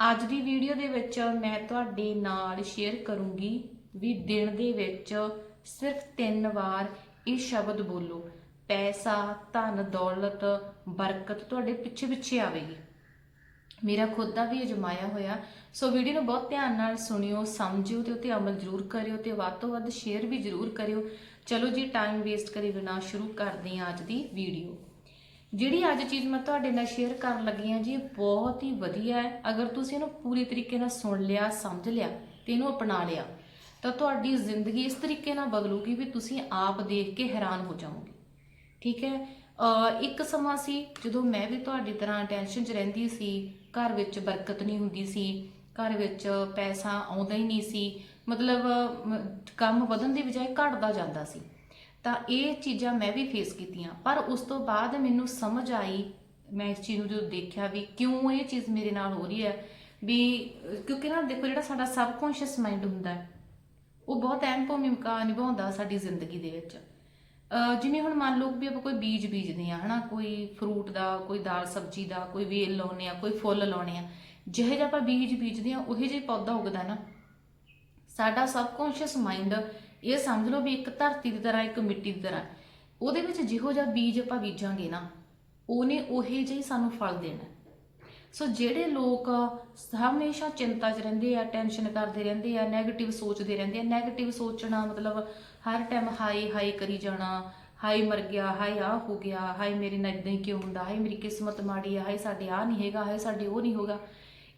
ਅੱਜ ਦੀ ਵੀਡੀਓ ਦੇ ਵਿੱਚ ਮੈਂ ਤੁਹਾਡੇ ਨਾਲ ਸ਼ੇਅਰ ਕਰੂੰਗੀ ਵੀ ਦਿਨ ਦੇ ਵਿੱਚ ਸਿਰਫ ਤਿੰਨ ਵਾਰ ਇਹ ਸ਼ਬਦ ਬੋਲੋ, ਪੈਸਾ, ਧਨ, ਦੌਲਤ, ਬਰਕਤ ਤੁਹਾਡੇ ਪਿੱਛੇ ਪਿੱਛੇ ਆਵੇਗੀ। ਮੇਰਾ ਖੁਦ ਦਾ ਵੀ ਅਜਮਾਇਆ ਹੋਇਆ, ਸੋ ਵੀਡੀਓ ਨੂੰ ਬਹੁਤ ਧਿਆਨ ਨਾਲ ਸੁਣਿਓ, ਸਮਝਿਓ ਤੇ ਉਤੇ ਅਮਲ ਜ਼ਰੂਰ ਕਰਿਓ ਤੇ ਵੱਧ ਤੋਂ ਵੱਧ ਸ਼ੇਅਰ ਵੀ ਜ਼ਰੂਰ ਕਰਿਓ। ਚਲੋ ਜੀ ਟਾਈਮ ਵੇਸਟ ਕਰੇ ਬਿਨਾ ਸ਼ੁਰੂ ਕਰਦੇ ਹਾਂ ਅੱਜ ਦੀ ਵੀਡੀਓ ਜਿਹੜੀ ਅੱਜ ਚੀਜ਼ ਮੈਂ ਤੁਹਾਡੇ ਨਾਲ ਸ਼ੇਅਰ ਕਰਨ ਲੱਗੀ ਹਾਂ ਜੀ, ਇਹ ਬਹੁਤ ਹੀ ਵਧੀਆ ਹੈ। ਅਗਰ ਤੁਸੀਂ ਇਹਨੂੰ ਪੂਰੀ ਤਰੀਕੇ ਨਾਲ ਸੁਣ ਲਿਆ, ਸਮਝ ਲਿਆ ਤੇ ਇਹਨੂੰ ਅਪਣਾ ਲਿਆ, ਤਾਂ ਤੁਹਾਡੀ ਜ਼ਿੰਦਗੀ ਇਸ ਤਰੀਕੇ ਨਾਲ ਬਦਲੂਗੀ ਵੀ ਤੁਸੀਂ ਆਪ ਦੇਖ ਕੇ ਹੈਰਾਨ ਹੋ ਜਾਓਗੇ ਠੀਕ ਹੈ? ਇੱਕ ਸਮਾਂ ਸੀ ਜਦੋਂ ਮੈਂ ਵੀ ਤੁਹਾਡੀ ਤਰ੍ਹਾਂ ਟੈਨਸ਼ਨ 'ਚ ਰਹਿੰਦੀ ਸੀ, ਘਰ ਵਿੱਚ ਬਰਕਤ ਨਹੀਂ ਹੁੰਦੀ ਸੀ, ਘਰ ਵਿੱਚ ਪੈਸਾ ਆਉਂਦਾ ਹੀ ਨਹੀਂ ਸੀ, ਮਤਲਬ ਕੰਮ ਵਧਣ ਦੀ ਬਜਾਏ ਘਟਦਾ ਜਾਂਦਾ ਸੀ। ਤਾਂ ਇਹ ਚੀਜ਼ਾਂ ਮੈਂ ਵੀ ਫੇਸ ਕੀਤੀਆਂ। ਪਰ ਉਸ ਤੋਂ ਬਾਅਦ ਮੈਨੂੰ ਸਮਝ ਆਈ, ਮੈਂ ਇਸ ਚੀਜ਼ ਨੂੰ ਜਦੋਂ ਦੇਖਿਆ ਵੀ ਕਿਉਂ ਇਹ ਚੀਜ਼ ਮੇਰੇ ਨਾਲ ਹੋ ਰਹੀ ਹੈ, ਵੀ ਕਿਉਂਕਿ ਨਾ ਦੇਖੋ ਜਿਹੜਾ ਸਾਡਾ ਸਬਕੌਂਸ਼ੀਅਸ ਮਾਈਂਡ ਹੁੰਦਾ ਹੈ, ਉਹ ਬਹੁਤ ਅਹਿਮ ਭੂਮਿਕਾ ਨਿਭਾਉਂਦਾ ਸਾਡੀ ਜ਼ਿੰਦਗੀ ਦੇ ਵਿੱਚ। ਜਿਵੇਂ ਹੁਣ ਮੰਨ ਲਓ ਵੀ ਆਪਾਂ ਕੋਈ ਬੀਜ ਬੀਜਦੇ ਆ ਹਨਾ, ਕੋਈ ਫਰੂਟ ਦਾ, ਕੋਈ ਦਾਲ ਸਬਜ਼ੀ ਦਾ, ਕੋਈ ਵੇਲ ਲਾਉਨੇ ਆ ਕੋਈ ਫੁੱਲ ਲਾਉਣੇ ਆ ਜਿਹੇ ਜਿਹਾ ਆਪਾਂ ਬੀਜ ਬੀਜਦੇ ਆ ਉਹੇ ਜਿਹਾ ਪੌਦਾ ਉੱਗਦਾ ਨਾ। ਸਾਡਾ ਸਬਕੌਂਸ਼ੀਅਸ ਮਾਈਂਡ ਇਹ ਸਮਝ ਲਓ ਵੀ ਇੱਕ ਧਰਤੀ ਦੀ ਤਰ੍ਹਾਂ, ਇੱਕ ਮਿੱਟੀ ਦੀ ਤਰ੍ਹਾਂ। ਉਹਦੇ ਵਿੱਚ ਜਿਹੋ ਜਿਹਾ ਬੀਜ ਆਪਾਂ ਬੀਜਾਂਗੇ ਨਾ, ਉਹਨੇ ਉਹੇ ਜਿਹਾ ਸਾਨੂੰ ਫਲ ਦੇਣਾ। ਸੋ ਜਿਹੜੇ ਲੋਕ ਹਮੇਸ਼ਾ ਚਿੰਤਾ 'ਚ ਰਹਿੰਦੇ ਆ ਟੈਨਸ਼ਨ ਕਰਦੇ ਰਹਿੰਦੇ ਆ 네ਗੇਟਿਵ ਸੋਚਦੇ ਰਹਿੰਦੇ ਆ 네ਗੇਟਿਵ ਸੋਚਣਾ ਮਤਲਬ ਹਰ ਟਾਈਮ ਹਾਈ ਹਾਈ ਕਰੀ ਜਾਣਾ ਹਾਈ ਮਰ ਗਿਆ ਹਾਈ ਆ ਹੋ ਗਿਆ ਹਾਈ ਮੇਰੇ ਨਾਲ ਇਦਾਂ ਹੀ ਕਿਉਂ ਹੁੰਦਾ ਹਾਈ ਮੇਰੀ ਕਿਸਮਤ ਮਾੜੀ ਆ ਹਾਈ ਸਾਡੇ ਆ ਨਹੀਂ ਹੈਗਾ ਹਾਈ ਸਾਡੇ ਉਹ ਨਹੀਂ ਹੋਗਾ।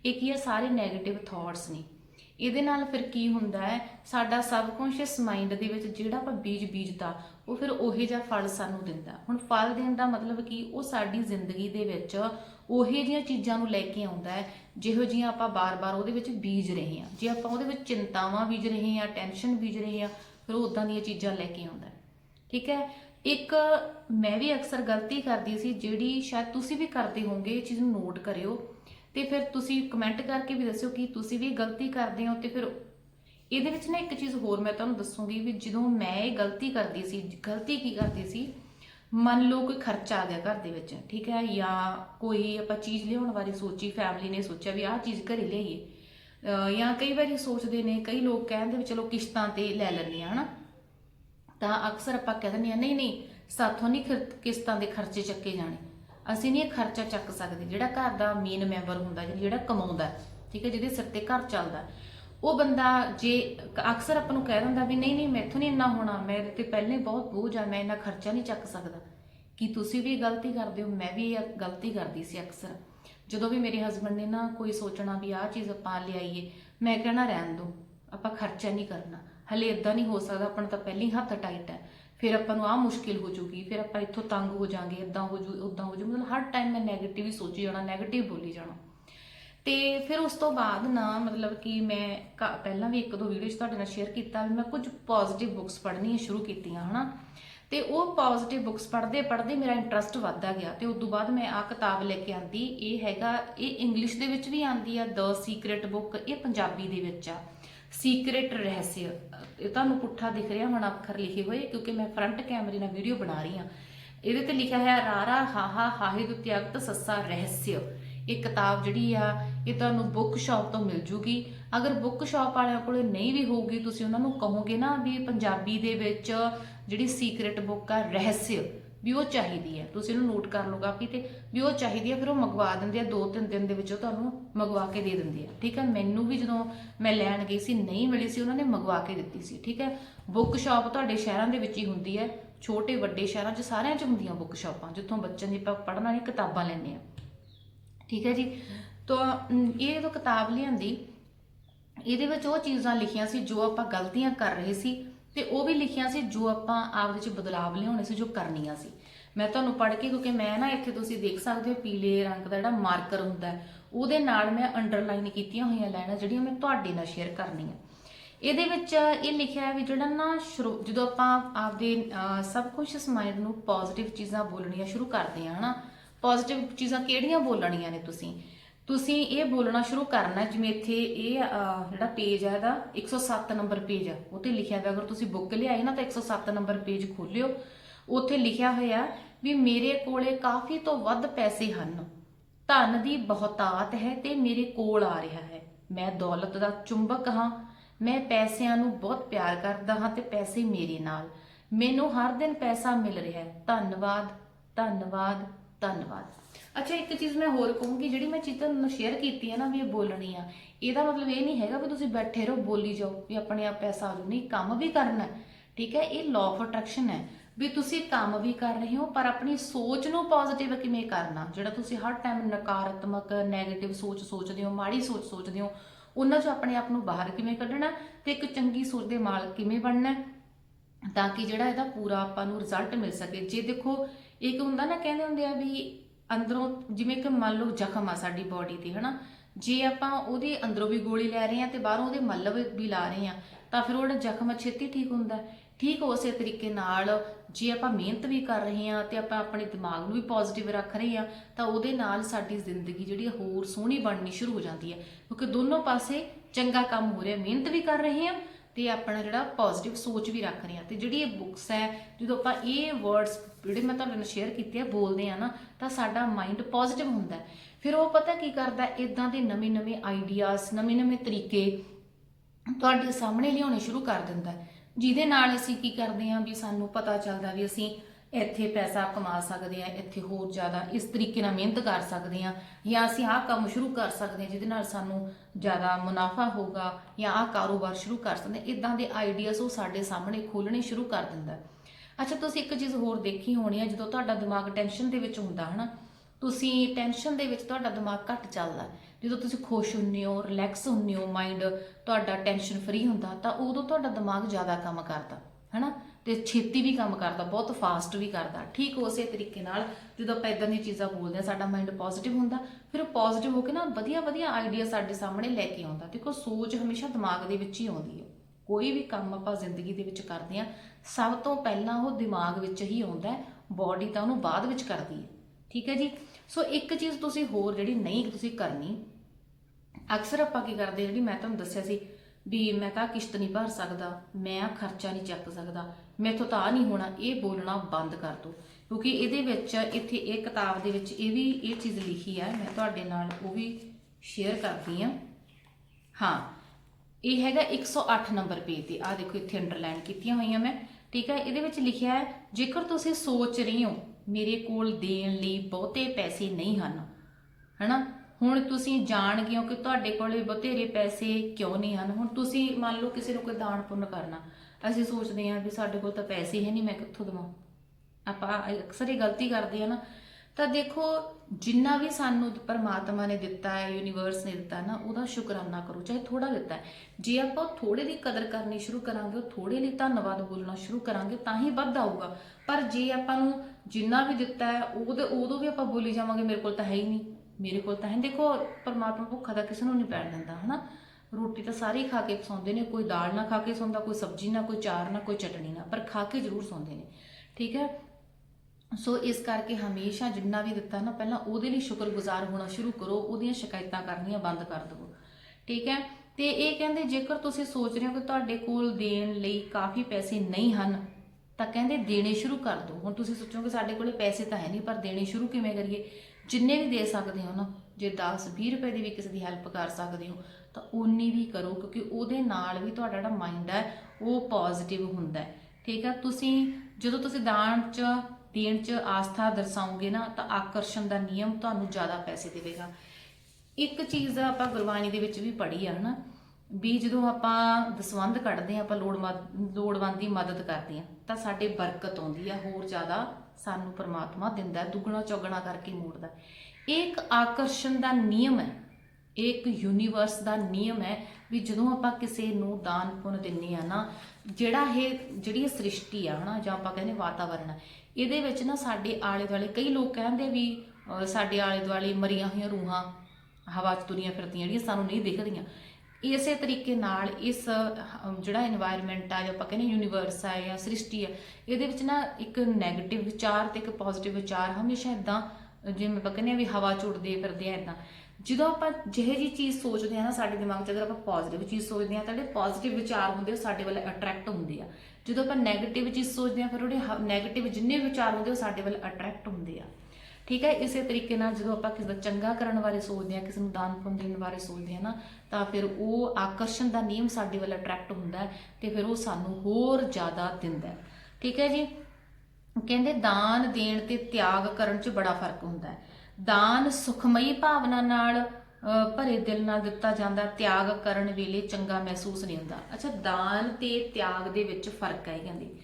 ਇਹ ਕੀ ਆ, ਸਾਰੇ 네ਗੇਟਿਵ ਥਾਟਸ ਨੇ। ਇਹਦੇ ਨਾਲ ਫਿਰ ਕੀ ਹੁੰਦਾ ਹੈ? ਸਾਡਾ ਸਬਕੌਂਸ਼ੀਅਸ ਮਾਈਂਡ ਦੇ ਵਿੱਚ ਜਿਹੜਾ ਆਪਾਂ ਬੀਜ ਬੀਜਦਾ, ਉਹ ਫਿਰ ਉਹੇ ਜਿਹਾ ਫਲ ਸਾਨੂੰ ਦਿੰਦਾ। ਹੁਣ ਫਲ ਦੇਣ ਦਾ ਮਤਲਬ ਕੀ? ਉਹ ਸਾਡੀ ਜ਼ਿੰਦਗੀ ਦੇ ਵਿੱਚ ਉਹੇ ਜਿਹੀਆਂ ਚੀਜ਼ਾਂ ਨੂੰ ਲੈ ਕੇ ਆਉਂਦਾ ਹੈ, ਜਿਹੋ ਜਿਹੀਆਂ ਆਪਾਂ ਬਾਰ-ਬਾਰ ਉਹਦੇ ਵਿੱਚ ਬੀਜ ਰਹੇ ਹਾਂ। ਜੇ ਆਪਾਂ ਉਹਦੇ ਵਿੱਚ ਚਿੰਤਾਵਾਂ ਬੀਜ ਰਹੇ ਹਾਂ, ਟੈਨਸ਼ਨ ਬੀਜ ਰਹੇ ਹਾਂ, ਫਿਰ ਉਹ ਉਦਾਂ ਦੀਆਂ ਚੀਜ਼ਾਂ ਲੈ ਕੇ ਆਉਂਦਾ ਠੀਕ ਹੈ? ਇੱਕ ਮੈਂ ਵੀ ਅਕਸਰ ਗਲਤੀ ਕਰਦੀ ਸੀ, ਜਿਹੜੀ ਸ਼ਾਇਦ ਤੁਸੀਂ ਵੀ ਕਰਦੇ ਹੋਵੋਗੇ, ਇਹ ਚੀਜ਼ ਨੂੰ ਨੋਟ ਕਰਿਓ। ਤੇ ਫਿਰ ਤੁਸੀਂ ਕਮੈਂਟ ਕਰਕੇ ਵੀ ਦੱਸਿਓ ਕਿ ਤੁਸੀਂ ਵੀ ਗਲਤੀ ਕਰਦੇ ਹੋ ਤੇ ਫਿਰ ਇਹਦੇ ਵਿੱਚ ਨਾ ਇੱਕ ਚੀਜ਼ ਹੋਰ ਮੈਂ ਤੁਹਾਨੂੰ ਦੱਸੂਗੀ ਵੀ ਜਦੋਂ ਮੈਂ ਇਹ ਗਲਤੀ ਕਰਦੀ ਸੀ, ਗਲਤੀ ਕੀ ਕਰਦੀ ਸੀ? ਮੰਨ ਲਓ ਕੋਈ ਖਰਚਾ ਆ ਗਿਆ ਘਰ ਦੇ ਵਿੱਚ, ਠੀਕ ਹੈ, ਜਾਂ ਕੋਈ ਆਪਾਂ ਚੀਜ਼ ਲਿਆਉਣ ਬਾਰੇ ਸੋਚੀ ਫੈਮਿਲੀ ਨੇ ਸੋਚਿਆ ਵੀ ਆਹ ਚੀਜ਼ ਘਰੇ ਲਿਆਈਏ। ਜਾਂ ਕਈ ਵਾਰੀ ਸੋਚਦੇ ਨੇ, ਕਈ ਲੋਕ ਕਹਿੰਦੇ ਵੀ ਚਲੋ ਕਿਸ਼ਤਾਂ ਤੇ ਲੈ ਲੈਂਦੇ ਆ ਹਨਾ? ਤਾਂ ਅਕਸਰ ਆਪਾਂ ਕਹਿ ਦਿੰਦੇ ਆ ਨਹੀਂ ਨਹੀਂ, ਸਾਥੋਂ ਨਹੀਂ ਖਰ- ਕਿਸ਼ਤਾਂ ਦੇ ਖਰਚੇ ਚੱਕੇ ਜਾਣੇ। ਅਸੀਂ ਨਹੀਂ ਇਹ ਖਰਚਾ ਚੱਕ ਸਕਦੇ। ਜਿਹੜਾ ਘਰ ਦਾ ਮੇਨ ਮੈਂਬਰ ਹੁੰਦਾ, ਜਿਹੜਾ ਕਮਾਉਂਦਾ, ਠੀਕ ਹੈ, ਜਿਹਦੇ ਸਿਰ ਤੇ ਘਰ ਚੱਲਦਾ, ਉਹ ਬੰਦਾ ਜੇ ਅਕਸਰ ਆਪਾਂ ਨੂੰ ਕਹਿ ਦਿੰਦਾ ਵੀ ਨਹੀਂ ਨਹੀਂ, ਮੈਥੋਂ ਨਹੀਂ ਇੰਨਾ ਹੋਣਾ ਮੇਰੇ ਤੇ ਪਹਿਲੇ ਬਹੁਤ ਬੋਝ ਆ, ਮੈਂ ਇੰਨਾ ਖਰਚਾ ਨਹੀਂ ਚੱਕ ਸਕਦਾ। ਕੀ ਤੁਸੀਂ ਵੀ ਗਲਤੀ ਕਰਦੇ ਹੋ? ਮੈਂ ਵੀ ਇਹ ਗਲਤੀ ਕਰਦੀ ਸੀ ਅਕਸਰ। ਜਦੋਂ ਵੀ ਮੇਰੇ ਹਸਬੰਡ ਨੇ ਨਾ ਕੋਈ ਸੋਚਣਾ ਵੀ ਆਹ ਚੀਜ਼ ਆਪਾਂ ਲਿਆਈਏ, ਮੈਂ ਕਹਿਣਾ ਰਹਿਣ ਦੋ ਆਪਾਂ ਖਰਚਾ ਨਹੀਂ ਕਰਨਾ। ਹਲੇ ਇਦਾਂ ਨਹੀਂ ਹੋ ਸਕਦਾ ਆਪਣਾ ਤਾਂ ਪਹਿਲੀ ਹੱਥ ਟਾਈਟ ਹੈ। ਫਿਰ ਆਪਾਂ ਨੂੰ ਆਹ ਮੁਸ਼ਕਿਲ ਹੋ ਜੂਗੀ ਫਿਰ ਆਪਾਂ ਇੱਥੋਂ ਤੰਗ ਹੋ ਜਾਾਂਗੇ ਇਦਾਂ ਹੋ ਜੂ ਉਦਾਂ ਹੋ ਜੂ, ਮਤਲਬ ਹਰ ਟਾਈਮ ਮੈਂ 네ਗੇਟਿਵ ਹੀ ਸੋਚੀ ਜਾਣਾ 네ਗੇਟਿਵ ਬੋਲੀ ਜਾਣਾ। ਤੇ ਫਿਰ ਉਸ ਤੋਂ ਬਾਅਦ ਨਾ ਮਤਲਬ ਕਿ ਮੈਂ ਕ- ਪਹਿਲਾਂ ਵੀ ਇੱਕ ਦੋ ਵੀਡੀਓ 'ਚ ਤੁਹਾਡੇ ਨਾਲ ਸ਼ੇਅਰ ਕੀਤਾ ਵੀ ਮੈਂ ਕੁਝ ਪੋਜ਼ਿਟਿਵ ਬੁੱਕਸ ਪੜ੍ਹਨੀਆਂ ਸ਼ੁਰੂ ਕੀਤੀਆਂ, ਹਨਾ। ਤੇ ਉਹ ਪੋਜ਼ਿਟਿਵ ਬੁੱਕਸ ਪੜ੍ਹਦੇ ਪੜ੍ਹਦੇ ਮੇਰਾ ਇੰਟਰਸਟ ਵੱਧਦਾ ਗਿਆ ਤੇ ਉਸ ਤੋਂ ਬਾਅਦ ਮੈਂ ਆ ਕਿਤਾਬ ਲੈ ਕੇ ਆਂਦੀ, ਇਹ ਹੈਗਾ, ਇਹ ਇੰਗਲਿਸ਼ ਦੇ ਵਿੱਚ ਵੀ ਆਂਦੀ ਆ ਦ ਸੀਕ੍ਰੇਟ ਬੁੱਕ ਇਹ ਪੰਜਾਬੀ ਦੇ ਵਿੱਚ ਆ। ਸੀਕ੍ਰੇਟ ਰਹੱਸ, ਇਹ ਤੁਹਾਨੂੰ ਪੁੱਠਾ ਦਿਖ ਰਿਹਾ, ਹੁਣ ਅੱਖਰ ਲਿਖੇ ਹੋਏ, ਕਿਉਂਕਿ ਮੈਂ ਫਰੰਟ ਕੈਮਰੇ ਨਾਲ ਵੀਡੀਓ ਬਣਾ ਰਹੀ ਹਾਂ। ਇਹਦੇ ਤੇ ਲਿਖਿਆ ਹੈ ਰਾਰਾ, ਹਾਹਾ ਹਾਹਿਦ ਤਿਆਗਤ ਸੱਸਾ ਰਹੱਸਿਆ ਇਹ ਕਿਤਾਬ ਜਿਹੜੀ ਆ, ਇਹ ਤੁਹਾਨੂੰ ਬੁੱਕ ਸ਼ਾਪ ਤੋਂ ਮਿਲ ਜੂਗੀ। ਅਗਰ ਬੁੱਕ ਸ਼ਾਪ ਵਾਲਿਆਂ ਕੋਲੇ ਨਹੀਂ ਵੀ ਹੋਊਗੀ, ਤੁਸੀਂ ਉਹਨਾਂ ਨੂੰ ਕਹੋਗੇ ਨਾ ਵੀ ਪੰਜਾਬੀ ਦੇ ਵਿੱਚ ਜਿਹੜੀ ਸੀਕ੍ਰੇਟ ਬੁੱਕ ਆ ਰਹੱਸਿਆ ਵੀ ਉਹ ਚਾਹੀਦੀ ਹੈ। ਤੁਸੀਂ ਉਹਨੂੰ ਨੋਟ ਕਰ ਲਓ ਕਾਪੀ ਤੇ ਵੀ ਉਹ ਚਾਹੀਦੀ ਹੈ, ਫਿਰ ਉਹ ਮੰਗਵਾ ਦਿੰਦੇ ਆ ਦੋ ਤਿੰਨ ਦਿਨ ਦੇ ਵਿੱਚ ਉਹ ਤੁਹਾਨੂੰ ਮੰਗਵਾ ਕੇ ਦੇ ਦਿੰਦੇ ਆ। ਠੀਕ ਹੈ? ਮੈਨੂੰ ਵੀ ਜਦੋਂ ਮੈਂ ਲੈਣ ਗਈ ਸੀ, ਨਹੀਂ ਮਿਲੀ ਸੀ, ਉਹਨਾਂ ਨੇ ਮੰਗਵਾ ਕੇ ਦਿੱਤੀ ਸੀ। ਠੀਕ ਹੈ? ਬੁੱਕ ਸ਼ਾਪ ਤੁਹਾਡੇ ਸ਼ਹਿਰਾਂ ਦੇ ਵਿੱਚ ਹੀ ਹੁੰਦੀ ਹੈ। ਛੋਟੇ ਵੱਡੇ ਸ਼ਹਿਰਾਂ 'ਚ ਸਾਰਿਆਂ 'ਚ ਹੁੰਦੀਆਂ ਬੁੱਕ ਸ਼ਾਪਾਂ ਜਿੱਥੋਂ ਬੱਚਿਆਂ ਦੀ ਆਪਾਂ ਪੜ੍ਹਨ ਵਾਲੀ ਕਿਤਾਬਾਂ ਲੈਂਦੇ ਆ ਠੀਕ ਹੈ ਜੀ? ਤਾਂ ਇਹ ਜਦੋਂ ਕਿਤਾਬ ਲਿਆਂਦੀ, ਇਹਦੇ ਵਿੱਚ ਉਹ ਚੀਜ਼ਾਂ ਲਿਖੀਆਂ ਸੀ ਜੋ ਆਪਾਂ ਗਲਤੀਆਂ ਕਰ ਰਹੇ ਸੀ। ਤੇ ਉਹ ਵੀ ਲਿਖੀਆਂ ਸੀ ਜੋ ਆਪਾਂ ਆਪ ਵਿੱਚ ਬਦਲਾਵ ਲਿਆਉਣੇ ਸੀ, ਜੋ ਕਰਨੀਆਂ ਸੀ। ਮੈਂ ਤੁਹਾਨੂੰ ਪੜ੍ਹ ਕੇ, ਕਿਉਂਕਿ ਮੈਂ ਨਾ ਇੱਥੇ ਤੁਸੀਂ ਦੇਖ ਸਕਦੇ ਹੋ ਪੀਲੇ ਰੰਗ ਦਾ ਜਿਹੜਾ ਮਾਰਕਰ ਹੁੰਦਾ ਉਹਦੇ ਨਾਲ ਮੈਂ ਅੰਡਰਲਾਈਨ ਕੀਤੀਆਂ ਹੋਈਆਂ ਲਾਈਨਾਂ ਜਿਹੜੀਆਂ ਮੈਂ ਤੁਹਾਡੇ ਨਾਲ ਸ਼ੇਅਰ ਕਰਨੀਆਂ। ਇਹਦੇ ਵਿੱਚ ਇਹ ਲਿਖਿਆ ਹੈ ਵੀ ਜਿਹੜਾ ਨਾ ਸ਼ੁਰੂ, ਜਦੋਂ ਆਪਾਂ ਆਪਦੇ ਸਬਕੌਂਸ਼ੀਅਸ ਮਾਈਂਡ ਨੂੰ ਪੋਜ਼ਿਟਿਵ ਚੀਜ਼ਾਂ ਬੋਲਣੀਆਂ ਸ਼ੁਰੂ ਕਰਦੇ ਹਾਂ ਹਨਾ ਪੋਜ਼ਿਟਿਵ ਚੀਜ਼ਾਂ ਕਿਹੜੀਆਂ ਬੋਲਣੀਆਂ ਨੇ ਤੁਸੀਂ? ਤੁਸੀਂ ਇਹ ਬੋਲਣਾ ਸ਼ੁਰੂ ਕਰਨਾ ਜਿਵੇਂ ਇੱਥੇ ਇਹ ਜਿਹੜਾ ਪੇਜ ਹੈ ਇਹਦਾ 107 ਨੰਬਰ ਪੇਜ ਹੈ। ਉਹ ਤੇ ਲਿਖਿਆ ਹੋਇਆ, ਅਗਰ ਤੁਸੀਂ ਬੁੱਕ ਲਿਆਏ ਨਾ, ਤਾਂ 107 ਨੰਬਰ ਪੇਜ ਖੋਲਿਓ। ਉੱਥੇ ਲਿਖਿਆ ਹੋਇਆ ਵੀ ਮੇਰੇ ਕੋਲੇ ਕਾਫੀ ਤੋਂ ਵੱਧ ਪੈਸੇ ਹਨ। ਧਨ ਦੀ ਬਹੁਤਾਤ ਹੈ ਤੇ ਮੇਰੇ ਕੋਲ ਆ ਰਿਹਾ ਹੈ। ਮੈਂ ਦੌਲਤ ਦਾ ਚੁੰਬਕ ਹਾਂ। ਮੈਂ ਪੈਸਿਆਂ ਨੂੰ ਬਹੁਤ ਪਿਆਰ ਕਰਦਾ ਹਾਂ ਤੇ ਪੈਸੇ ਮੇਰੇ ਨਾਲ। ਮੈਨੂੰ ਹਰ ਦਿਨ ਪੈਸਾ ਮਿਲ ਰਿਹਾ ਹੈ। ਧੰਨਵਾਦ ਧੰਨਵਾਦ ਧੰਨਵਾਦ। ਅੱਛਾ, ਇੱਕ ਚੀਜ਼ ਮੈਂ ਹੋਰ ਕਹੂੰਗੀ, ਜਿਹੜੀ ਮੈਂ ਚੀਜ਼ ਤੁਹਾਨੂੰ ਸ਼ੇਅਰ ਕੀਤੀ ਹੈ ਨਾ ਵੀ ਇਹ ਬੋਲਣੀ ਆ, ਇਹਦਾ ਮਤਲਬ ਇਹ ਨਹੀਂ ਹੈਗਾ ਵੀ ਤੁਸੀਂ ਬੈਠੇ ਰਹੋ, ਬੋਲੀ ਜਾਓ, ਵੀ ਆਪਣੇ ਆਪ ਪੈਸਾ ਆ ਜਾਊ ਨਹੀਂ, ਕੰਮ ਵੀ ਕਰਨਾ ਠੀਕ ਹੈ? ਇਹ ਲਾਅ ਆਫ ਅਟਰੈਕਸ਼ਨ ਹੈ ਵੀ ਤੁਸੀਂ ਕੰਮ ਵੀ ਕਰ ਰਹੇ ਹੋ, ਪਰ ਆਪਣੀ ਸੋਚ ਨੂੰ ਪੋਜ਼ਿਟਿਵ ਕਿਵੇਂ ਕਰਨਾ? ਜਿਹੜਾ ਤੁਸੀਂ ਹਰ ਟਾਈਮ ਨਕਾਰਾਤਮਕ 네ਗੇਟਿਵ ਸੋਚ ਸੋਚਦੇ ਹੋ, ਮਾੜੀ ਸੋਚ ਸੋਚਦੇ ਹੋ, ਉਹਨਾਂ ਚੋਂ ਆਪਣੇ ਆਪ ਨੂੰ ਬਾਹਰ ਕਿਵੇਂ ਕੱਢਣਾ ਤੇ ਇੱਕ ਚੰਗੀ ਸੋਚ ਦੇ ਮਾਲਕ ਕਿਵੇਂ ਬਣਨਾ ਤਾਂ ਕਿ ਜਿਹੜਾ ਇਹਦਾ ਪੂਰਾ ਆਪਾਂ ਨੂੰ ਰਿਜ਼ਲਟ ਮਿਲ ਸਕੇ। ਜੇ ਦੇਖੋ ਇੱਕ ਹੁੰਦਾ ਨਾ, ਕਹਿੰਦੇ ਹੁੰਦੇ ਆ ਵੀ ਅੰਦਰੋਂ ਜਿਵੇਂ ਕਿ ਮੰਨ ਲਓ ਜ਼ਖਮ ਆ ਸਾਡੀ ਬਾਡੀ ਤੇ, ਹਨਾ? ਜੇ ਆਪਾਂ ਉਹਦੇ ਅੰਦਰੋਂ ਵੀ ਗੋਲੀ ਲੈ ਰਹੇ ਆ ਤੇ ਬਾਹਰੋਂ ਉਹਦੇ ਮੱਲਬ ਵੀ ਲਾ ਰਹੇ ਆ, ਤਾਂ ਫਿਰ ਉਹਦਾ ਜ਼ਖਮ ਛੇਤੀ ਠੀਕ ਹੁੰਦਾ। ਠੀਕ ਉਸੇ ਤਰੀਕੇ ਨਾਲ ਜੇ ਆਪਾਂ ਮਿਹਨਤ ਵੀ ਕਰ ਰਹੇ ਆ ਤੇ ਆਪਾਂ ਆਪਣੇ ਦਿਮਾਗ ਨੂੰ ਵੀ ਪੋਜ਼ਿਟਿਵ ਰੱਖ ਰਹੇ ਆ, ਤਾਂ ਉਹਦੇ ਨਾਲ ਸਾਡੀ ਜ਼ਿੰਦਗੀ ਜਿਹੜੀ ਆ ਹੋਰ ਸੋਹਣੀ ਬਣਨੀ ਸ਼ੁਰੂ ਹੋ ਜਾਂਦੀ ਹੈ ਕਿਉਂਕਿ ਦੋਨੋਂ ਪਾਸੇ ਚੰਗਾ ਕੰਮ ਹੋ ਰਿਹਾ, ਮਿਹਨਤ ਵੀ ਕਰ ਰਹੇ ਆ ਤੇ ਆਪਣਾ ਜਿਹੜਾ ਪੋਜ਼ਿਟਿਵ ਸੋਚ ਵੀ ਰੱਖ ਰਹੇ ਆ ਤੇ ਜਿਹੜੀ ਇਹ ਬੁੱਕਸ ਹੈ, ਜਦੋਂ ਆਪਾਂ ਇਹ ਵਰਡਸ ਜਿਹੜੇ ਮੈਂ ਤੁਹਾਡੇ ਨਾਲ ਸ਼ੇਅਰ ਕੀਤੇ ਆ, ਬੋਲਦੇ ਆ ਨਾ, ਤਾਂ ਸਾਡਾ ਮਾਈਂਡ ਪੋਜ਼ਿਟਿਵ ਹੁੰਦਾ ਫਿਰ ਉਹ ਪਤਾ ਕੀ ਕਰਦਾ ਇਦਾਂ ਦੇ ਨਵੇਂ ਨਵੇਂ ਆਈਡੀਆਜ਼ ਨਵੇਂ ਨਵੇਂ ਤਰੀਕੇ ਤੁਹਾਡੇ ਸਾਹਮਣੇ ਲਿਆਉਣੇ ਸ਼ੁਰੂ ਕਰ ਦਿੰਦਾ ਜਿਹਦੇ ਨਾਲ ਅਸੀਂ ਕੀ ਕਰਦੇ ਹਾਂ ਵੀ ਸਾਨੂੰ ਪਤਾ ਚੱਲਦਾ ਵੀ ਅਸੀਂ ਇੱਥੇ ਪੈਸਾ ਕਮਾ ਸਕਦੇ ਹਾਂ, ਇੱਥੇ ਹੋਰ ਜ਼ਿਆਦਾ ਇਸ ਤਰੀਕੇ ਨਾਲ ਮਿਹਨਤ ਕਰ ਸਕਦੇ ਹਾਂ ਜਾਂ ਅਸੀਂ ਆਹ ਕੰਮ ਸ਼ੁਰੂ ਕਰ ਸਕਦੇ ਹਾਂ ਜਿਹਦੇ ਨਾਲ ਸਾਨੂੰ ਜ਼ਿਆਦਾ ਮੁਨਾਫਾ ਹੋਊਗਾ ਜਾਂ ਆਹ ਕਾਰੋਬਾਰ ਸ਼ੁਰੂ ਕਰ ਸਕਦੇ ਹਾਂ, ਇਦਾਂ ਦੇ ਆਈਡੀਆਜ਼ ਉਹ ਸਾਡੇ ਸਾਹਮਣੇ ਖੋਲਣੇ ਸ਼ੁਰੂ ਕਰ ਦਿੰਦਾ ਅੱਛਾ, ਤੁਸੀਂ ਇੱਕ ਚੀਜ਼ ਹੋਰ ਦੇਖੀ ਹੋਣੀ ਆ ਜਦੋਂ ਤੁਹਾਡਾ ਦਿਮਾਗ ਟੈਨਸ਼ਨ ਦੇ ਵਿੱਚ ਹੁੰਦਾ, ਹਨਾ? ਤੁਸੀਂ ਟੈਨਸ਼ਨ ਦੇ ਵਿੱਚ ਤੁਹਾਡਾ ਦਿਮਾਗ ਘੱਟ ਚੱਲਦਾ ਜਦੋਂ ਤੁਸੀਂ ਖੁਸ਼ ਹੁੰਨੇ ਹੋ ਰਿਲੈਕਸ ਹੁੰਨੇ ਹੋ ਮਾਈਂਡ ਤੁਹਾਡਾ ਟੈਨਸ਼ਨ ਫਰੀ ਹੁੰਦਾ, ਤਾਂ ਉਦੋਂ ਤੁਹਾਡਾ ਦਿਮਾਗ ਜ਼ਿਆਦਾ ਕੰਮ ਕਰਦਾ, ਹਨਾ? ਤੇ ਛੇਤੀ ਵੀ ਕੰਮ ਕਰਦਾ, ਬਹੁਤ ਫਾਸਟ ਵੀ ਕਰਦਾ। ਠੀਕ ਉਸੇ ਤਰੀਕੇ ਨਾਲ ਜਦੋਂ ਆਪਾਂ ਇਦਾਂ ਦੀਆਂ ਚੀਜ਼ਾਂ ਬੋਲਦੇ ਆ ਸਾਡਾ ਮਾਈਂਡ ਪੋਜ਼ਿਟਿਵ ਹੁੰਦਾ, ਫਿਰ ਉਹ ਪੋਜ਼ਿਟਿਵ ਹੋ ਕੇ ਨਾ ਵਧੀਆ ਵਧੀਆ ਆਈਡੀਆ ਸਾਡੇ ਸਾਹਮਣੇ ਲੈ ਕੇ ਆਉਂਦਾ। ਦੇਖੋ, ਸੋਚ ਹਮੇਸ਼ਾ ਦਿਮਾਗ ਦੇ ਵਿੱਚ ਹੀ ਆਉਂਦੀ ਹੈ। ਕੋਈ ਵੀ ਕੰਮ ਆਪਾਂ ਜ਼ਿੰਦਗੀ ਦੇ ਵਿੱਚ ਕਰਦੇ ਆ ਸਭ ਤੋਂ ਪਹਿਲਾਂ ਉਹ ਦਿਮਾਗ ਵਿੱਚ ਹੀ ਆਉਂਦਾ ਹੈ ਬਾਡੀ ਤਾਂ ਉਹਨੂੰ ਬਾਅਦ ਵਿੱਚ ਕਰਦੀ ਹੈ। ਠੀਕ ਹੈ ਜੀ? ਸੋ ਇੱਕ ਚੀਜ਼ ਤੁਸੀਂ ਹੋਰ ਜਿਹੜੀ ਨਹੀਂ ਤੁਸੀਂ ਕਰਨੀ, ਅਕਸਰ ਆਪਾਂ ਕੀ ਕਰਦੇ ਜਿਹੜੀ ਮੈਂ ਤੁਹਾਨੂੰ ਦੱਸਿਆ ਸੀ ਵੀ ਮੈਂ ਤਾਂ ਕਿਸ਼ਤ ਨਹੀਂ ਭਰ ਸਕਦਾ, ਮੈਂ ਆਹ ਖਰਚਾ ਨਹੀਂ ਚੱਕ ਸਕਦਾ। ਮੈਥੋਂ ਤਾਂ ਆਹ ਨਹੀਂ ਹੋਣਾ, ਇਹ ਬੋਲਣਾ ਬੰਦ ਕਰ ਦਿਓ ਕਿਉਂਕਿ ਇਹਦੇ ਵਿੱਚ, ਇੱਥੇ ਇਹ ਕਿਤਾਬ ਦੇ ਵਿੱਚ ਇਹ ਵੀ ਇਹ ਚੀਜ਼ ਲਿਖੀ ਹੈ ਮੈਂ ਤੁਹਾਡੇ ਨਾਲ ਉਹ ਵੀ ਸ਼ੇਅਰ ਕਰਦੀ ਆ। ਹਾਂ, ਇਹ ਹੈਗਾ 108 ਨੰਬਰ ਪੇਜ ਤੇ। ਆ ਦੇਖੋ, ਇੱਥੇ ਅੰਡਰਲਾਈਨ ਕੀਤੀਆਂ ਹੋਈਆਂ ਮੈਂ। ਠੀਕ ਹੈ ਇਹਦੇ ਵਿੱਚ ਲਿਖਿਆ ਹੈ, ਜੇਕਰ ਤੁਸੀਂ ਸੋਚ ਰਹੇ ਹੋ ਮੇਰੇ ਕੋਲ ਦੇਣ ਲਈ ਬਹੁਤੇ ਪੈਸੇ ਨਹੀਂ ਹਨ, ਹਨਾ? ਹੁਣ ਤੁਸੀਂ ਜਾਣਗੇ ਹੋ ਕਿ ਤੁਹਾਡੇ ਕੋਲੇ ਬਥੇਰੇ ਪੈਸੇ ਕਿਉਂ ਨਹੀਂ ਹਨ? ਹੁਣ ਤੁਸੀਂ ਮੰਨ ਲਓ ਕਿਸੇ ਨੂੰ ਕੋਈ ਦਾਨ ਪੁੰਨ ਕਰਨਾ, ਅਸੀਂ ਸੋਚਦੇ ਹਾਂ ਵੀ ਸਾਡੇ ਕੋਲ ਤਾਂ ਪੈਸੇ ਹੈ ਨਹੀਂ, ਮੈਂ ਕਿੱਥੋਂ ਦੇਵਾਂ? ਆਪਾਂ ਅਕਸਰ ਇਹ ਗਲਤੀ ਕਰਦੇ ਆ ਨਾ। ਤਾਂ ਦੇਖੋ, ਜਿੰਨਾ ਵੀ ਸਾਨੂੰ ਪਰਮਾਤਮਾ ਨੇ ਦਿੱਤਾ ਹੈ ਯੂਨੀਵਰਸ ਨੇ ਦਿੱਤਾ ਨਾ, ਉਹਦਾ ਸ਼ੁਕਰਾਨਾ ਕਰੋ, ਚਾਹੇ ਥੋੜਾ ਦਿੱਤਾ ਹੈ। ਜੇ ਆਪਾਂ ਥੋੜੇ ਦੀ ਕਦਰ ਕਰਨੀ ਸ਼ੁਰੂ ਕਰਾਂਗੇ, ਉਹ ਥੋੜੇ ਲਈ ਧੰਨਵਾਦ ਬੋਲਣਾ ਸ਼ੁਰੂ ਕਰਾਂਗੇ, ਤਾਂ ਹੀ ਵੱਧ ਆਊਗਾ। ਪਰ ਜੇ ਆਪਾਂ ਨੂੰ ਜਿੰਨਾ ਵੀ ਦਿੱਤਾ ਹੈ, ਉਹਦੇ, ਉਦੋਂ ਵੀ ਆਪਾਂ ਬੋਲੀ ਜਾਵਾਂਗੇ, ਮੇਰੇ ਕੋਲ ਤਾਂ ਹੈ ਹੀ ਨਹੀਂ। ਮੇਰੇ ਕੋਲ ਤਾਂ ਹੈ ਦੇਖੋ, ਪਰਮਾਤਮਾ ਭੁੱਖਾ ਤਾਂ ਕਿਸੇ ਨੂੰ ਨਹੀਂ ਪੈਣ ਦਿੰਦਾ, ਹਨਾ? ਰੋਟੀ ਤਾਂ ਸਾਰੇ ਹੀ ਖਾ ਕੇ ਸੌਂਦੇ ਨੇ, ਕੋਈ ਦਾਲ ਨਾ ਖਾ ਕੇ ਸੌਂਦਾ, ਕੋਈ ਸਬਜ਼ੀ ਨਾ, ਕੋਈ ਚਾਰ ਨਾ, ਕੋਈ ਚਟਣੀ ਨਾ, ਪਰ ਖਾ ਕੇ ਜ਼ਰੂਰ ਸੌਂਦੇ ਨੇ, ਠੀਕ ਹੈ? ਸੋ ਇਸ ਕਰਕੇ ਹਮੇਸ਼ਾ ਜਿੰਨਾ ਵੀ ਦਿੱਤਾ ਨਾ, ਪਹਿਲਾਂ ਉਹਦੇ ਲਈ ਸ਼ੁਕਰਗੁਜ਼ਾਰ ਹੋਣਾ ਸ਼ੁਰੂ ਕਰੋ, ਉਹਦੀਆਂ ਸ਼ਿਕਾਇਤਾਂ ਕਰਨੀਆਂ ਬੰਦ ਕਰ ਦਿਵੋ, ਠੀਕ ਹੈ? ਤੇ ਇਹ ਕਹਿੰਦੇ, ਜੇਕਰ ਤੁਸੀਂ ਸੋਚ ਰਹੇ ਹੋ ਕਿ ਤੁਹਾਡੇ ਕੋਲ ਦੇਣ ਲਈ ਕਾਫੀ ਪੈਸੇ ਨਹੀਂ ਹਨ, ਤਾਂ ਕਹਿੰਦੇ ਦੇਣੇ ਸ਼ੁਰੂ ਕਰ ਦਿਓ। ਹੁਣ ਤੁਸੀਂ ਸੋਚੋਗੇ ਸਾਡੇ ਕੋਲੇ ਪੈਸੇ ਤਾਂ ਹੈ ਨਹੀਂ ਪਰ ਦੇਣੇ ਸ਼ੁਰੂ ਕਿਵੇਂ ਕਰੀਏ? ਜਿੰਨੇ ਵੀ ਦੇ ਸਕਦੇ ਹੋ ਨਾ, ਜੇ 10 20 ਰੁਪਏ ਦੀ ਵੀ ਕਿਸੇ ਦੀ ਹੈਲਪ ਕਰ ਸਕਦੇ ਹੋ, ਤਾਂ ਉਨੀ ਵੀ ਕਰੋ, ਕਿਉਂਕਿ ਉਹਦੇ ਨਾਲ ਵੀ ਤੁਹਾਡਾ ਜਿਹੜਾ ਮਾਈਂਡ ਹੈ, ਉਹ ਪੋਜ਼ਿਟਿਵ ਹੁੰਦਾ ਹੈ। ਠੀਕ ਆ ਤੁਸੀਂ ਜਦੋਂ ਤੁਸੀਂ ਦਾਨ ਚ, ਦੇਣ ਚ ਆਸਥਾ ਦਰਸਾਓਗੇ ਨਾ, ਤਾਂ ਆਕਰਸ਼ਣ ਦਾ ਨਿਯਮ ਤੁਹਾਨੂੰ ਜ਼ਿਆਦਾ ਪੈਸੇ ਦੇਵੇਗਾ। ਇੱਕ ਚੀਜ਼ ਆਪਾਂ ਗੁਰਬਾਣੀ ਦੇ ਵਿੱਚ ਵੀ ਪੜ੍ਹੀ ਆ, ਹਨਾ? ਵੀ ਜਦੋਂ ਆਪਾਂ ਦਸਵੰਧ ਕੱਢਦੇ ਆ, ਆਪਾਂ ਲੋੜਵੰਦ ਲੋੜਵੰਦ ਦੀ ਮਦਦ ਕਰਦੇ ਆ, ਤਾਂ ਸਾਡੇ ਬਰਕਤ ਆਉਂਦੀ ਆ, ਹੋਰ ਜ਼ਿਆਦਾ ਸਾਨੂੰ ਪਰਮਾਤਮਾ ਦਿੰਦਾ ਹੈ, ਦੁੱਗਣਾ ਚੌਗਣਾ ਕਰਕੇ ਮੋੜਦਾ ਇਹ ਇੱਕ ਆਕਰਸ਼ਣ ਦਾ ਨਿਯਮ ਹੈ। ਇਹ ਇੱਕ ਯੂਨੀਵਰਸ ਦਾ ਨਿਯਮ ਹੈ ਵੀ ਜਦੋਂ ਆਪਾਂ ਕਿਸੇ ਨੂੰ ਦਾਨ ਪੁੰਨ ਦਿੰਨੇ ਆ ਨਾ ਜਿਹੜਾ ਇਹ ਜਿਹੜੀ ਇਹ ਸ੍ਰਿਸ਼ਟੀ ਆ ਹਨਾ ਜਾਂ ਆਪਾਂ ਕਹਿੰਦੇ ਵਾਤਾਵਰਣ ਆ, ਇਹਦੇ ਵਿੱਚ ਨਾ ਸਾਡੇ ਆਲੇ ਦੁਆਲੇ ਕਈ ਲੋਕ ਕਹਿੰਦੇ ਵੀ ਸਾਡੇ ਆਲੇ ਦੁਆਲੇ ਮਰੀਆਂ ਹੋਈਆਂ ਰੂਹਾਂ ਹਵਾ 'ਚ ਤੁਰੀਆਂ ਫਿਰਦੀਆਂ ਜਿਹੜੀਆਂ ਸਾਨੂੰ ਨਹੀਂ ਦਿਖਦੀਆਂ। ਇਸੇ ਤਰੀਕੇ ਨਾਲ ਇਸ ਜਿਹੜਾ এনवायरमेंट ਆ, ਜਾਂ ਆਪਾਂ ਕਹਿੰਦੇ ਯੂਨੀਵਰਸ ਆ ਜਾਂ ਸ੍ਰਿਸ਼ਟੀ ਆ, ਇਹਦੇ ਵਿੱਚ ਨਾ ਇੱਕ ਨੈਗੇਟਿਵ ਵਿਚਾਰ ਤੇ ਇੱਕ ਪੋਜ਼ਿਟਿਵ ਵਿਚਾਰ ਹਮੇਸ਼ਾ ਇਦਾਂ ਜਿਵੇਂ ਆਪਾਂ ਕਹਿੰਦੇ ਆ ਵੀ ਹਵਾ ਚੁੜਦੇ ਫਿਰਦੇ ਆ ਇਦਾਂ ਜਦੋਂ ਆਪਾਂ ਜਿਹੇ ਜੀ ਚੀਜ਼ ਸੋਚਦੇ ਆ ਨਾ ਸਾਡੇ ਦਿਮਾਗ 'ਚ, ਅਗਰ ਆਪਾਂ ਪੋਜ਼ਿਟਿਵ ਚੀਜ਼ ਸੋਚਦੇ ਆ, ਤਾਂ ਜਿਹੜੇ ਪੋਜ਼ਿਟਿਵ ਵਿਚਾਰ ਹੁੰਦੇ ਉਹ ਸਾਡੇ ਵੱਲ ਅਟਰੈਕਟ ਹੁੰਦੇ ਆ। ਜਦੋਂ ਆਪਾਂ ਨੈਗੇਟਿਵ ਚੀਜ਼ ਸੋਚਦੇ ਆ, ਫਿਰ ਉਹਦੇ ਨੈਗੇਟਿਵ ਜਿੰਨੇ ਵਿਚਾਰ ਹੁੰਦੇ ਉਹ ਸਾਡੇ ਵੱਲ ਅਟਰੈਕਟ ਹੁੰਦੇ ਆ। ਠੀਕ ਹੈ, ਇਸੇ ਤਰੀਕੇ ਨਾਲ ਜਦੋਂ ਆਪਾਂ ਕਿਸੇ ਦਾ ਚੰਗਾ ਕਰਨ ਬਾਰੇ ਸੋਚਦੇ ਆ ਕਿਸੇ ਨੂੰ ਦਾਨ ਪੁੰਨ ਦੇਣ ਬਾਰੇ ਸੋਚਦੇ ਆ ਨਾ, ਤਾਂ ਫਿਰ ਉਹ ਆਕਰਸ਼ਣ ਦਾ ਨਿਯਮ ਸਾਡੇ ਵੱਲ ਅਟਰੈਕਟ ਹੁੰਦਾ ਹੈ ਤੇ ਫਿਰ ਉਹ ਸਾਨੂੰ ਹੋਰ ਜ਼ਿਆਦਾ ਦਿੰਦਾ ਹੈ। ਠੀਕ ਹੈ ਜੀ? ਕਹਿੰਦੇ ਦਾਨ ਦੇਣ ਤੇ ਤਿਆਗ ਕਰਨ 'ਚ ਬੜਾ ਫ਼ਰਕ ਹੁੰਦਾ ਹੈ। ਦਾਨ ਸੁਖਮਈ ਭਾਵਨਾ ਨਾਲ ਭਰੇ ਦਿਲ ਨਾਲ ਦਿੱਤਾ ਜਾਂਦਾ, ਤਿਆਗ ਕਰਨ ਵੇਲੇ ਚੰਗਾ ਮਹਿਸੂਸ ਨਹੀਂ ਹੁੰਦਾ। ਅੱਛਾ, ਦਾਨ ਤੇ ਤਿਆਗ ਦੇ ਵਿੱਚ ਫ਼ਰਕ ਹੈ, ਕਹਿੰਦੇ।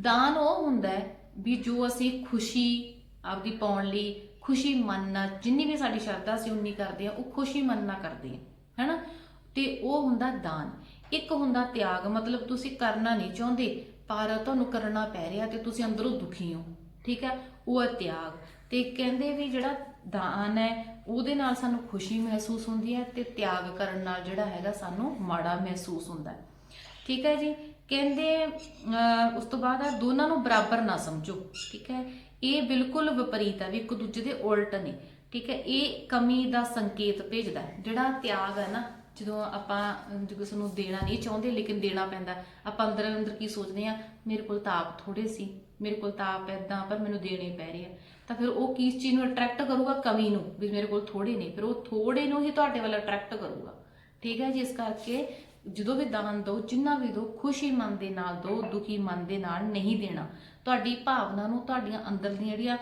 ਦਾਨ ਉਹ ਹੁੰਦਾ ਹੈ ਵੀ ਜੋ ਅਸੀਂ ਖੁਸ਼ੀ ਆਪਦੀ ਪਾਉਣ ਲਈ ਖੁਸ਼ੀ ਮਨ ਨਾਲ, ਜਿੰਨੀ ਵੀ ਸਾਡੀ ਸ਼ਰਧਾ ਸੀ ਉਨੀ ਕਰਦੇ ਆ ਉਹ ਖੁਸ਼ੀ ਮਨ ਨਾਲ ਕਰਦੇ ਆ ਹੈਨਾ? ਤੇ ਉਹ ਹੁੰਦਾ ਦਾਨ। ਇੱਕ ਹੁੰਦਾ ਤਿਆਗ, ਮਤਲਬ ਤੁਸੀਂ ਕਰਨਾ ਨਹੀਂ ਚਾਹੁੰਦੇ, ਪਰ ਤੁਹਾਨੂੰ ਕਰਨਾ ਪੈ ਰਿਹਾ ਤੇ ਤੁਸੀਂ ਅੰਦਰੋਂ ਦੁਖੀ ਹੋ, ਠੀਕ ਹੈ? ਉਹ ਹੈ ਤਿਆਗ। ਤੇ ਕਹਿੰਦੇ ਵੀ ਜਿਹੜਾ ਦਾਨ ਹੈ, ਉਹਦੇ ਨਾਲ ਸਾਨੂੰ ਖੁਸ਼ੀ ਮਹਿਸੂਸ ਹੁੰਦੀ ਹੈ ਤੇ ਤਿਆਗ ਕਰਨ ਨਾਲ ਜਿਹੜਾ ਹੈਗਾ ਸਾਨੂੰ ਮਾੜਾ ਮਹਿਸੂਸ ਹੁੰਦਾ ਠੀਕ ਹੈ ਜੀ? ਕਹਿੰਦੇ ਉਸ ਤੋਂ ਬਾਅਦ ਆ ਦੋਨਾਂ ਨੂੰ ਬਰਾਬਰ ਨਾ ਸਮਝੋ, ਠੀਕ ਹੈ? ਇਹ ਬਿਲਕੁਲ ਵਿਪਰੀਤ ਹੈ ਵੀ ਇੱਕ ਦੂਜੇ ਦੇ ਉਲਟ ਨੇ, ਠੀਕ ਹੈ? ਇਹ ਕਮੀ ਦਾ ਸੰਕੇਤ ਭੇਜਦਾ ਜਿਹੜਾ ਤਿਆਗ ਹੈ ਨਾ, ਜਦੋਂ ਆਪਾਂ ਕਿਸੇ ਨੂੰ ਦੇਣਾ ਨਹੀਂ ਚਾਹੁੰਦੇ, ਲੇਕਿਨ ਦੇਣਾ ਪੈਂਦਾ ਆਪਾਂ ਅੰਦਰ ਅੰਦਰ ਕੀ ਸੋਚਦੇ ਆ ਮੇਰੇ ਕੋਲ ਤਾਂ ਆਪ ਥੋੜੇ ਸੀ, ਮੇਰੇ ਕੋਲ ਤਾਂ ਆਪ ਐਦਾਂ ਪਰ ਮੈਨੂੰ ਦੇਣੇ ਪੈ ਰਹੇ ਆ। ਤਾਂ ਫਿਰ ਉਹ ਕਿਸ ਚੀਜ਼ ਨੂੰ ਅਟਰੈਕਟ ਕਰੂਗਾ? ਕਮੀ ਨੂੰ, ਵੀ ਮੇਰੇ ਕੋਲ ਥੋੜੇ ਨੇ, ਫਿਰ ਉਹ ਥੋੜੇ ਨੂੰ ਹੀ ਤੁਹਾਡੇ ਵੱਲ ਅਟਰੈਕਟ ਕਰੂਗਾ। ਠੀਕ ਹੈ ਜੀ? ਇਸ ਕਰਕੇ ਜਦੋਂ ਵੀ ਦਾਨ ਦਿਓ, ਜਿੰਨਾ ਵੀ ਦੋ ਖੁਸ਼ੀ ਮਨ ਦੇ ਨਾਲ ਦਿਓ, ਦੁਖੀ ਮਨ ਦੇ ਨਾਲ ਨਹੀਂ ਦੇਣਾ। ਤੁਹਾਡੀ ਭਾਵਨਾ ਨੂੰ, ਤੁਹਾਡੀਆਂ ਅੰਦਰ ਦੀਆਂ ਜਿਹੜੀਆਂ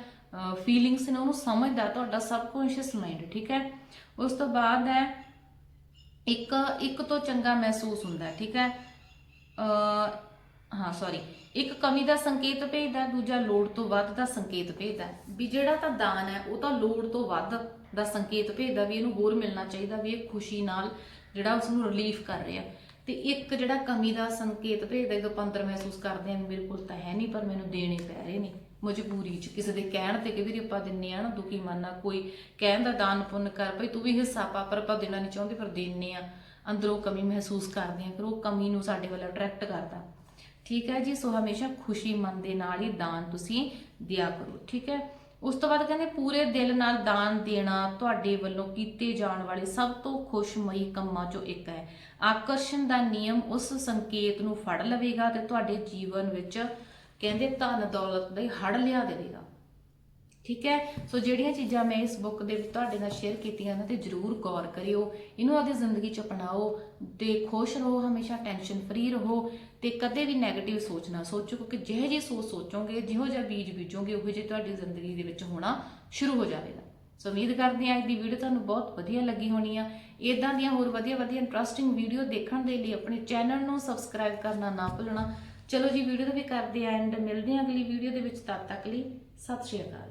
ਫੀਲਿੰਗਸ ਨੇ, ਉਹਨੂੰ ਸਮਝਦਾ ਤੁਹਾਡਾ ਸਬਕੌਂਸ਼ੀਅਸ ਮਾਈਂਡ ਠੀਕ ਹੈ? ਉਸ ਤੋਂ ਬਾਅਦ ਹੈ, ਇੱਕ ਇੱਕ ਤੋਂ ਚੰਗਾ ਮਹਿਸੂਸ ਹੁੰਦਾ, ਠੀਕ ਹੈ? ਅ ਹਾਂ ਸੌਰੀ ਇੱਕ ਕਮੀ ਦਾ ਸੰਕੇਤ ਭੇਜਦਾ, ਦੂਜਾ ਲੋੜ ਤੋਂ ਵੱਧ ਦਾ ਸੰਕੇਤ ਭੇਜਦਾ। ਵੀ ਜਿਹੜਾ ਤਾਂ ਦਾਨ ਹੈ, ਉਹ ਤਾਂ ਲੋੜ ਤੋਂ ਵੱਧ ਦਾ ਸੰਕੇਤ ਭੇਜਦਾ ਵੀ ਇਹਨੂੰ ਹੋਰ ਮਿਲਣਾ ਚਾਹੀਦਾ, ਵੀ ਇਹ ਖੁਸ਼ੀ ਨਾਲ ਜਿਹੜਾ ਉਸ ਨੂੰ ਰਿਲੀਫ ਕਰ ਰਿਹਾ। ਤੇ ਇੱਕ ਜਿਹੜਾ ਕਮੀ ਦਾ ਸੰਕੇਤ ਭੇਜਦਾ ਜਦੋਂ ਆਪਾਂ ਅੰਦਰ ਮਹਿਸੂਸ ਕਰਦੇ ਹਾਂ ਮੇਰੇ ਕੋਲ ਤਾਂ ਹੈ ਨਹੀਂ, ਪਰ ਮੈਨੂੰ ਦੇਣੇ ਪੈ ਰਹੇ ਨੇ। ਮਜਬੂਰੀ 'ਚ, ਕਿਸੇ ਦੇ ਕਹਿਣ ਤੇ ਕਿ ਵੀ ਆਪਾਂ ਦਿੰਨੇ ਆ ਨਾ ਦੁਖੀ ਮਨ ਨਾਲ, ਕੋਈ ਕਹਿਣ ਦਾ ਦਾਨ ਪੁੰਨ ਕਰ ਭਈ, ਤੂੰ ਵੀ ਹਿੱਸਾ ਪਾ ਪਰ ਆਪਾਂ ਦੇਣਾ ਨਹੀਂ ਚਾਹੁੰਦੇ, ਪਰ ਦੇਣੇ ਆ। ਅੰਦਰੋਂ ਕਮੀ ਮਹਿਸੂਸ ਕਰਦੇ ਆ, ਫਿਰ ਉਹ ਕਮੀ ਨੂੰ ਸਾਡੇ ਵੱਲ ਅਟਰੈਕਟ ਕਰਦਾ। ਠੀਕ ਹੈ ਜੀ? ਸੋ ਹਮੇਸ਼ਾ ਖੁਸ਼ੀ ਮਨ ਦੇ ਨਾਲ ਹੀ ਦਾਨ ਤੁਸੀਂ ਦਿਆ ਕਰੋ, ਠੀਕ ਹੈ? ਉਸ ਤੋਂ ਬਾਅਦ ਕਹਿੰਦੇ ਪੂਰੇ ਦਿਲ ਨਾਲ ਦਾਨ ਦੇਣਾ ਤੁਹਾਡੇ ਵੱਲੋਂ ਕੀਤੇ ਜਾਣ ਵਾਲੇ ਸਭ ਤੋਂ ਖੁਸ਼ਮਈ ਕੰਮਾਂ ਚੋਂ ਇੱਕ ਹੈ। ਆਕਰਸ਼ਣ ਦਾ ਨਿਯਮ ਉਸ ਸੰਕੇਤ ਨੂੰ ਫੜ ਲਵੇਗਾ ਤੇ ਤੁਹਾਡੇ ਜੀਵਨ ਵਿੱਚ ਕਹਿੰਦੇ ਧਨ ਦੌਲਤ ਦੇ ਹੜ ਲਿਆ ਦੇਵੇਗਾ। ਠੀਕ ਹੈ? ਸੋ ਜਿਹੜੀਆਂ ਚੀਜ਼ਾਂ ਮੈਂ ਇਸ ਬੁੱਕ ਦੇ ਤੁਹਾਡੇ ਨਾਲ ਸ਼ੇਅਰ ਕੀਤੀਆਂ ਨਾ, ਤੇ ਜਰੂਰ ਗੌਰ ਕਰਿਓ। ਇਹਨੂੰ ਆਪਣੀ ਜ਼ਿੰਦਗੀ 'ਚ ਅਪਣਾਓ ਤੇ ਖੁਸ਼ ਰਹੋ, ਹਮੇਸ਼ਾ ਟੈਨਸ਼ਨ ਫਰੀ ਰਹੋ ਤੇ ਕਦੇ ਵੀ 네ਗੇਟਿਵ ਸੋਚ ਨਾ ਸੋਚੋ, ਕਿਉਂਕਿ ਜਿਹੋ ਜਿਹੀ ਸੋਚ ਸੋਚੋਗੇ, ਜਿਹੋ ਜਿਹਾ ਬੀਜ ਬੀਜੋਗੇ, ਉਹੋ ਜਿਹੀ ਤੁਹਾਡੀ ਜ਼ਿੰਦਗੀ ਦੇ ਵਿੱਚ ਹੋਣਾ ਸ਼ੁਰੂ ਹੋ ਜਾਵੇਗਾ। ਸੋ ਉਮੀਦ ਕਰਦੇ ਹਾਂ ਅੱਜ ਦੀ ਵੀਡੀਓ ਤੁਹਾਨੂੰ ਬਹੁਤ ਵਧੀਆ ਲੱਗੀ ਹੋਣੀ ਆ। ਇਦਾਂ ਦੀਆਂ ਹੋਰ ਵਧੀਆ ਵਧੀਆ ਇੰਟਰਸਟਿੰਗ ਵੀਡੀਓ ਦੇਖਣ ਦੇ ਲਈ ਆਪਣੇ ਚੈਨਲ ਨੂੰ ਸਬਸਕ੍ਰਾਈਬ ਕਰਨਾ ਨਾ ਭੁੱਲਣਾ। ਚਲੋ ਜੀ ਵੀਡੀਓ ਦਾ ਵੀ ਕਰਦੇ ਆ ਐਂਡ ਮਿਲਦੇ ਹਾਂ ਅਗਲੀ ਵੀਡੀਓ ਦੇ ਵਿੱਚ। ਤਦ ਤੱਕ ਲਈ ਸਤਿ ਸ਼੍ਰੀ ਅਕਾਲ